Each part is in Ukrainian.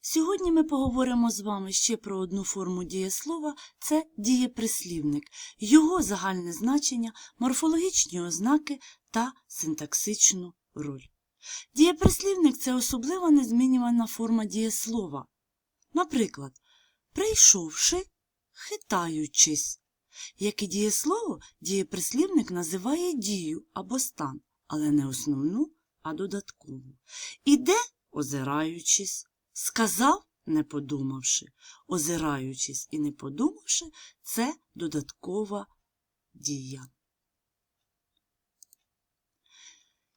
Сьогодні ми поговоримо з вами ще про одну форму дієслова це дієприслівник, його загальне значення, морфологічні ознаки та синтаксичну роль. Дієприслівник це особлива незмінювана форма дієслова. Наприклад, прийшовши, хитаючись. Як і дієслово, дієприслівник називає дію або стан, але не основну, а додаткову. Іде, озираючись, сказав, не подумавши, озираючись і не подумавши, це додаткова дія.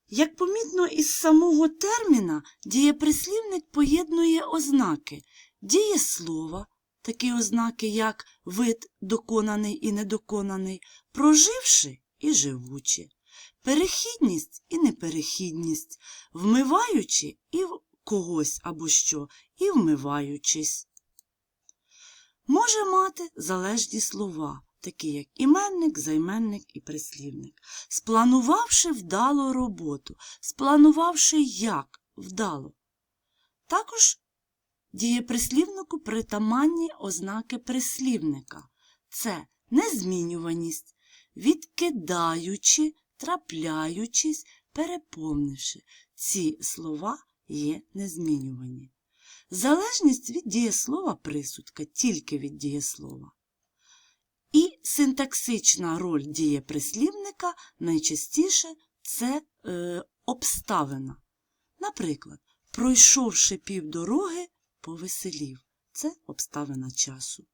Як помітно із самого терміна, дієприслівник поєднує ознаки дієслова, такі ознаки, як вид доконаний і недоконаний, проживши і живучи, перехідність і неперехідність, вмиваючи і когось або що, і вмиваючись. Може мати залежні слова, такі як іменник, займенник і прислівник, спланувавши вдало роботу, спланувавши як вдало. Також дієприслівнику притаманні ознаки прислівника це незмінюваність, відкидаючи, трапляючись, переповнивши. Ці слова є незмінювані. Залежність від дієслова присудка тільки від дієслова. І синтаксична роль дієприслівника найчастіше це е, обставина. Наприклад, пройшовши півдороги, повеселів. Це обставина часу.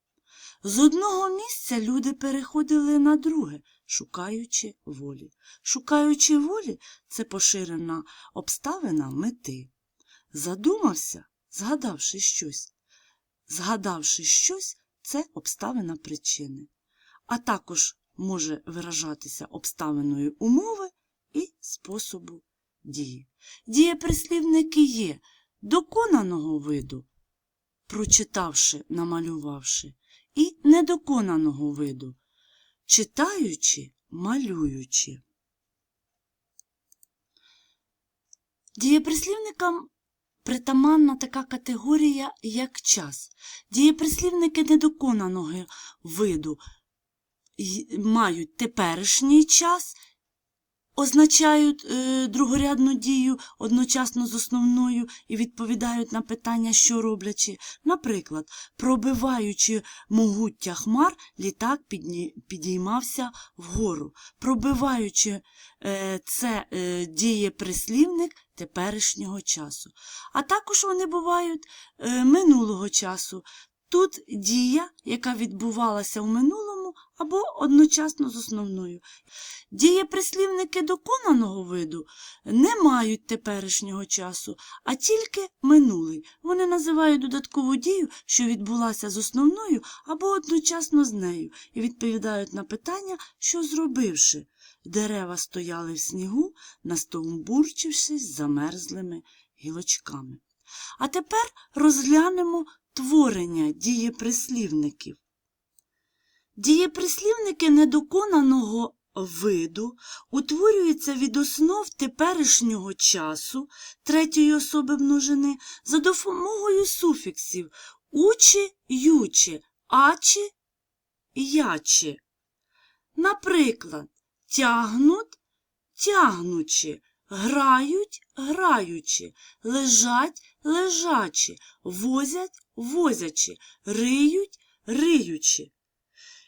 З одного місця люди переходили на друге, шукаючи волі. Шукаючи волі це поширена обставина мети. Задумався, згадавши щось. Згадавши щось, це обставина причини, а також може виражатися обставиною умови і способу дії. Дієприслівники є доконаного виду, прочитавши, намалювавши, і недоконаного виду, читаючи, малюючи. Дієприслівникам притаманна така категорія, як час. Дієприслівники недоконаного виду мають теперішній час, означають е, другорядну дію одночасно з основною і відповідають на питання, що роблячи. Наприклад, пробиваючи могуття хмар, літак підіймався вгору. Пробиваючи е, це е, дієприслівник теперішнього часу. А також вони бувають е, минулого часу. Тут дія, яка відбувалася в минулому або одночасно з основною. Дієприслівники доконаного виду не мають теперішнього часу, а тільки минулий. Вони називають додаткову дію, що відбулася з основною або одночасно з нею, і відповідають на питання, що зробивши. Дерева стояли в снігу, настовбурчившись замерзлими гілочками. А тепер розглянемо творення дієприслівників. Дієприслівники недоконаного виду утворюються від основ теперішнього часу третьої особи множини за допомогою суфіксів учи, ючи, ачі, ячі. Наприклад, тягнуть, тягнучи, грають, граючи, лежать, лежачи, возять, возячи, риють, риючи.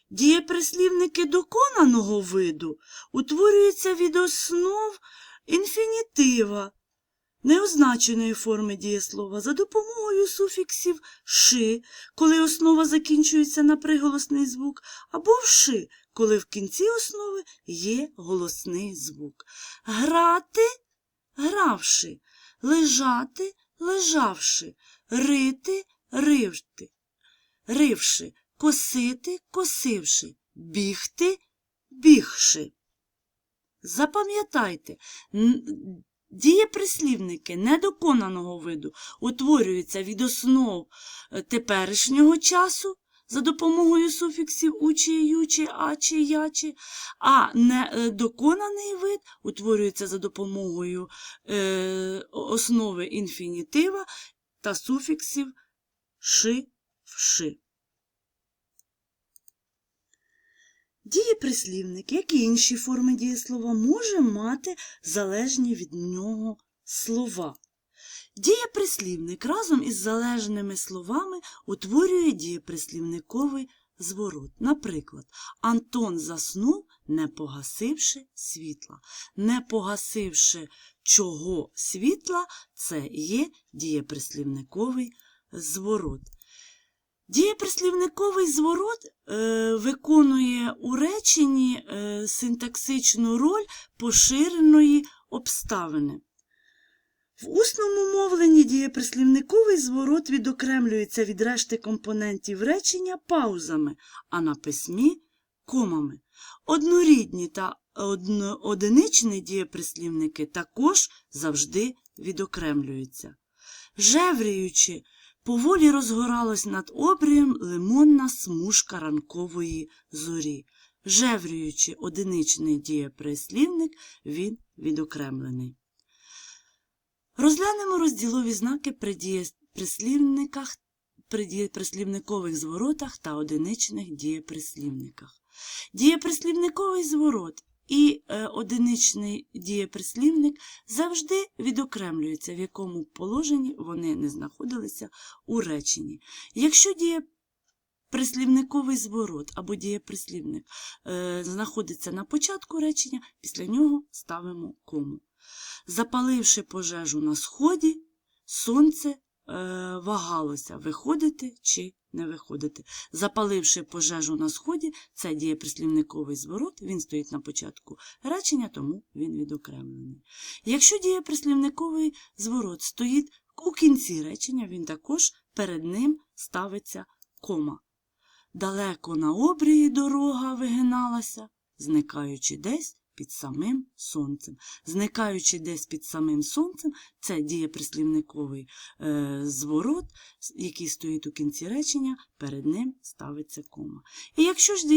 Дієприслівники доконаного виду утворюються від основ інфінітива, неозначеної форми дієслова за допомогою суфіксів ши, коли основа закінчується на приголосний звук, або вши, коли в кінці основи є голосний звук. Грати гравши, лежати лежавши, рити ривти, ривши, косити косивши, бігти бігши. Запам'ятайте, дієприслівники недоконаного виду утворюються від основ е, теперішнього часу за допомогою суфіксів учі, ючі, ачі, ячі, а недоконаний вид утворюється за допомогою е, основи інфінітива та суфіксів ши, вши. Дієприслівник, як і інші форми дієслова, може мати залежні від нього слова. Дієприслівник разом із залежними словами утворює дієприслівниковий зворот. Наприклад, Антон заснув, не погасивши світла. Не погасивши чого світла, це є дієприслівниковий зворот. Дієприслівниковий зворот е, виконує у реченні е, синтаксичну роль поширеної обставини. В усному мовленні дієприслівниковий зворот відокремлюється від решти компонентів речення паузами, а на письмі комами. Однорідні та одиничні дієприслівники також завжди відокремлюються. Жевріючи, поволі розгоралась над обрієм лимонна смужка ранкової зорі. Жевріючи одиничний дієприслівник, він відокремлений. Розглянемо розділові знаки при дієприслівниках, при дієприслівникових зворотах та одиничних дієприслівниках. Дієприслівниковий зворот і е, одиничний дієприслівник завжди відокремлюються, в якому положенні вони не знаходилися у реченні. Якщо дієприслівниковий зворот або дієприслівник е, знаходиться на початку речення, після нього ставимо кому. Запаливши пожежу на сході, сонце вагалося, виходити чи не виходити. Запаливши пожежу на сході, це дієприслівниковий зворот, він стоїть на початку речення, тому він відокремлений. Якщо дієприслівниковий зворот стоїть у кінці речення, він також перед ним ставиться кома. Далеко на обрії дорога вигиналася, зникаючи десь під самим сонцем. Зникаючи десь під самим сонцем, це дієприслівниковий е, зворот, який стоїть у кінці речення, перед ним ставиться кома. І якщо ж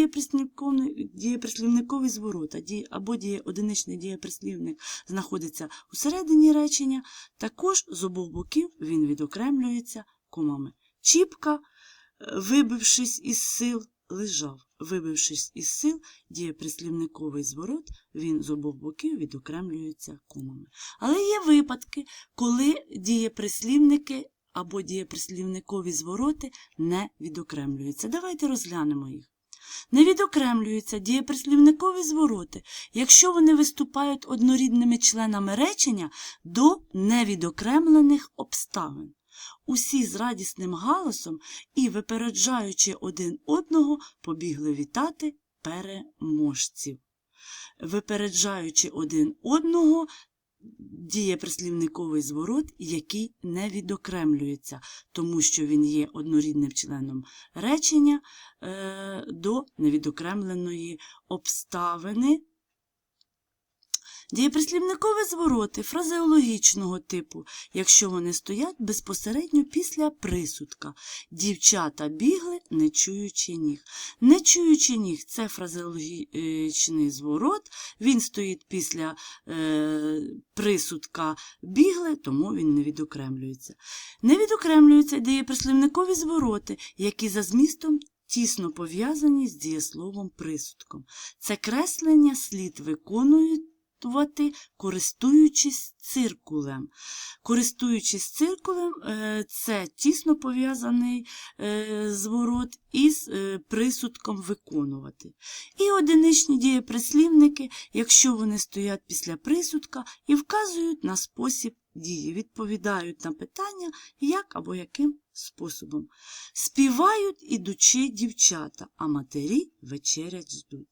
дієприслівниковий, зворот або діє, одиничний дієприслівник знаходиться у середині речення, також з обох боків він відокремлюється комами. Чіпка, е, вибившись із сил, лежав. Вибившись із сил, дієприслівниковий зворот, він з обох боків відокремлюється комами. Але є випадки, коли дієприслівники або дієприслівникові звороти не відокремлюються. Давайте розглянемо їх. Не відокремлюються дієприслівникові звороти, якщо вони виступають однорідними членами речення до невідокремлених обставин. Усі з радісним галасом і, випереджаючи один одного, побігли вітати переможців. Випереджаючи один одного, діє прислівниковий зворот, який не відокремлюється, тому що він є однорідним членом речення е, до невідокремленої обставини. Дієприслівникові звороти фразеологічного типу, якщо вони стоять безпосередньо після присудка. Дівчата бігли, не чуючи ніг. Не чуючи ніг це фразеологічний зворот, він стоїть після е, присудка бігли, тому він не відокремлюється. Не відокремлюються дієприслівникові звороти, які за змістом тісно пов'язані з дієсловом присудком. Це креслення слід виконують користуючись циркулем. Користуючись циркулем, е, це тісно пов'язаний е, зворот із е, присудком виконувати. І одиничні дієприслівники, якщо вони стоять після присудка і вказують на спосіб дії, відповідають на питання, як або яким способом. Співають ідучі дівчата, а матері вечерять ждуть.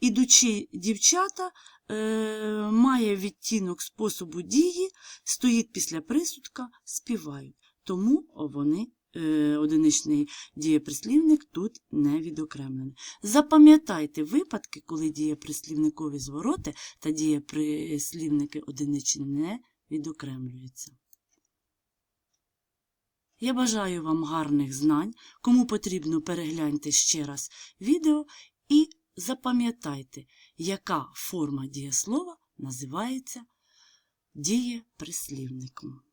Ідучі дівчата е, має відтінок способу дії, стоїть після присудка, співають. Тому вони, е, одиничний дієприслівник тут не відокремлений. Запам'ятайте випадки, коли дієприслівникові звороти та дієприслівники одиничні не відокремлюються. Я бажаю вам гарних знань. Кому потрібно, перегляньте ще раз відео і запам'ятайте, яка форма дієслова називається дієприслівником.